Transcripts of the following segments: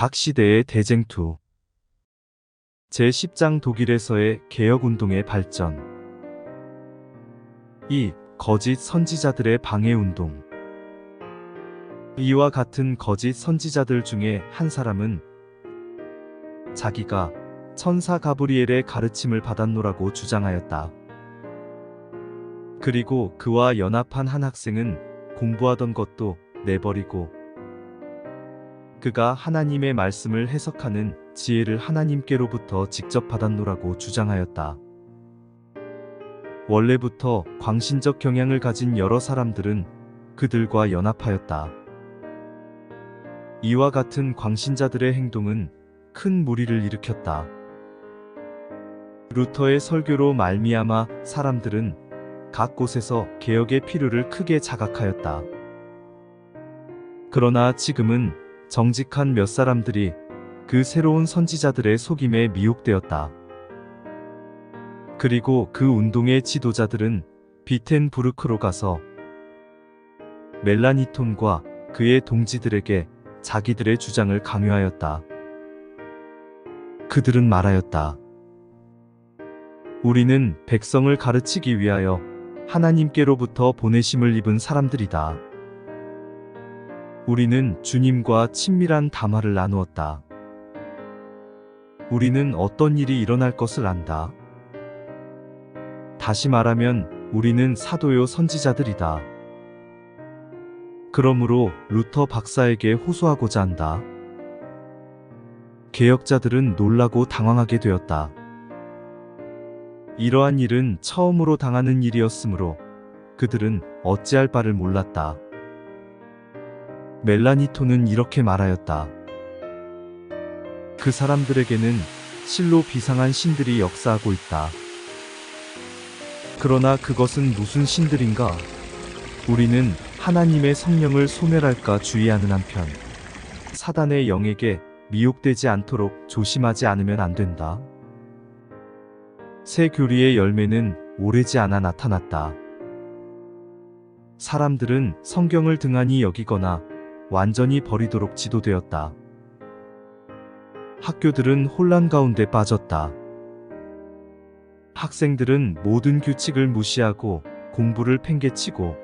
각 시대의 대쟁투 제10장 독일에서의 개혁운동의 발전 2. 거짓 선지자들의 방해운동 이와 같은 거짓 선지자들 중에 한 사람은 자기가 천사 가브리엘의 가르침을 받았노라고 주장하였다. 그리고 그와 연합한 한 학생은 공부하던 것도 내버리고 그가 하나님의 말씀을 해석하는 지혜를 하나님께로부터 직접 받았노라고 주장하였다. 원래부터 광신적 경향을 가진 여러 사람들은 그들과 연합하였다. 이와 같은 광신자들의 행동은 큰 무리를 일으켰다. 루터의 설교로 말미암아 사람들은 각 곳에서 개혁의 필요를 크게 자각하였다. 그러나 지금은 정직한 몇 사람들이 그 새로운 선지자들의 속임에 미혹되었다. 그리고 그 운동의 지도자들은 비텐부르크로 가서 멜라니톤과 그의 동지들에게 자기들의 주장을 강요하였다. 그들은 말하였다. 우리는 백성을 가르치기 위하여 하나님께로부터 보내심을 입은 사람들이다. 우리는 주님과 친밀한 담화를 나누었다. 우리는 어떤 일이 일어날 것을 안다. 다시 말하면 우리는 사도요 선지자들이다. 그러므로 루터 박사에게 호소하고자 한다. 개혁자들은 놀라고 당황하게 되었다. 이러한 일은 처음으로 당하는 일이었으므로 그들은 어찌할 바를 몰랐다. 멜라니토는 이렇게 말하였다. 그 사람들에게는 실로 비상한 신들이 역사하고 있다. 그러나 그것은 무슨 신들인가? 우리는 하나님의 성령을 소멸할까 주의하는 한편 사단의 영에게 미혹되지 않도록 조심하지 않으면 안 된다. 새 교리의 열매는 오래지 않아 나타났다. 사람들은 성경을 등한히 여기거나 완전히 버리도록 지도되었다. 학교들은 혼란 가운데 빠졌다. 학생들은 모든 규칙을 무시하고 공부를 팽개치고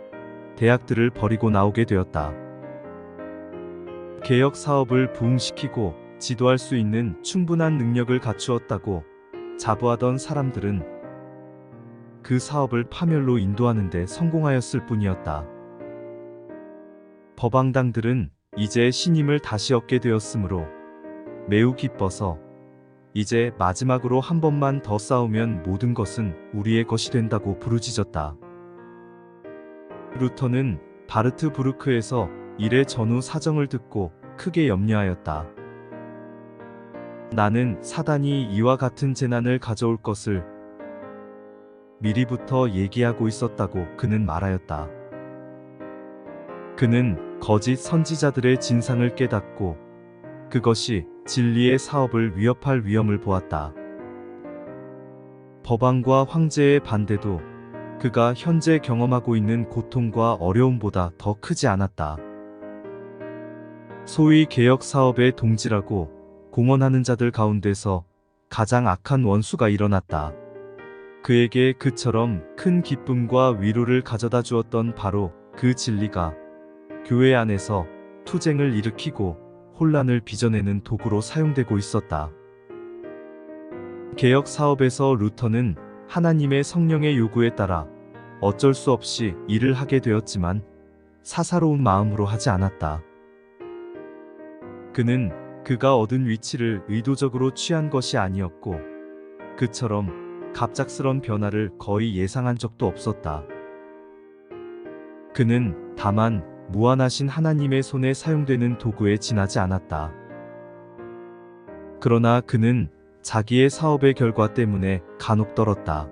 대학들을 버리고 나오게 되었다. 개혁 사업을 부흥시키고 지도할 수 있는 충분한 능력을 갖추었다고 자부하던 사람들은 그 사업을 파멸로 인도하는 데 성공하였을 뿐이었다. 법왕당들은 이제 신임을 다시 얻게 되었으므로 매우 기뻐서 이제 마지막으로 한 번만 더 싸우면 모든 것은 우리의 것이 된다고 부르짖었다. 루터는 바르트 부르크에서 일의 전후 사정을 듣고 크게 염려하였다. 나는 사단이 이와 같은 재난을 가져올 것을 미리부터 얘기하고 있었다고 그는 말하였다. 그는 거짓 선지자들의 진상을 깨닫고 그것이 진리의 사업을 위협할 위험을 보았다. 법왕과 황제의 반대도 그가 현재 경험하고 있는 고통과 어려움보다 더 크지 않았다. 소위 개혁 사업의 동지라고 공언하는 자들 가운데서 가장 악한 원수가 일어났다. 그에게 그처럼 큰 기쁨과 위로를 가져다 주었던 바로 그 진리가 교회 안에서 투쟁을 일으키고 혼란을 빚어내는 도구로 사용되고 있었다. 개혁 사업에서 루터는 하나님의 성령의 요구에 따라 어쩔 수 없이 일을 하게 되었지만 사사로운 마음으로 하지 않았다. 그는 그가 얻은 위치를 의도적으로 취한 것이 아니었고 그처럼 갑작스런 변화를 거의 예상한 적도 없었다. 그는 다만 무한하신 하나님의 손에 사용되는 도구에 지나지 않았다. 그러나 그는 자기의 사업의 결과 때문에 간혹 떨었다.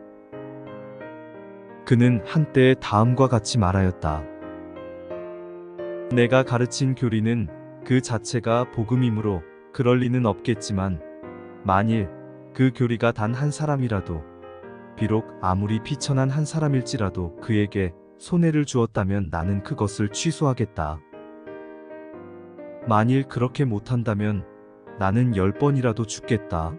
그는 한때 다음과 같이 말하였다. 내가 가르친 교리는 그 자체가 복음이므로 그럴 리는 없겠지만 만일 그 교리가 단 한 사람이라도 비록 아무리 비천한 한 사람일지라도 그에게 손해를 주었다면 나는 그것을 취소하겠다. 만일 그렇게 못한다면 나는 열 번이라도 죽겠다.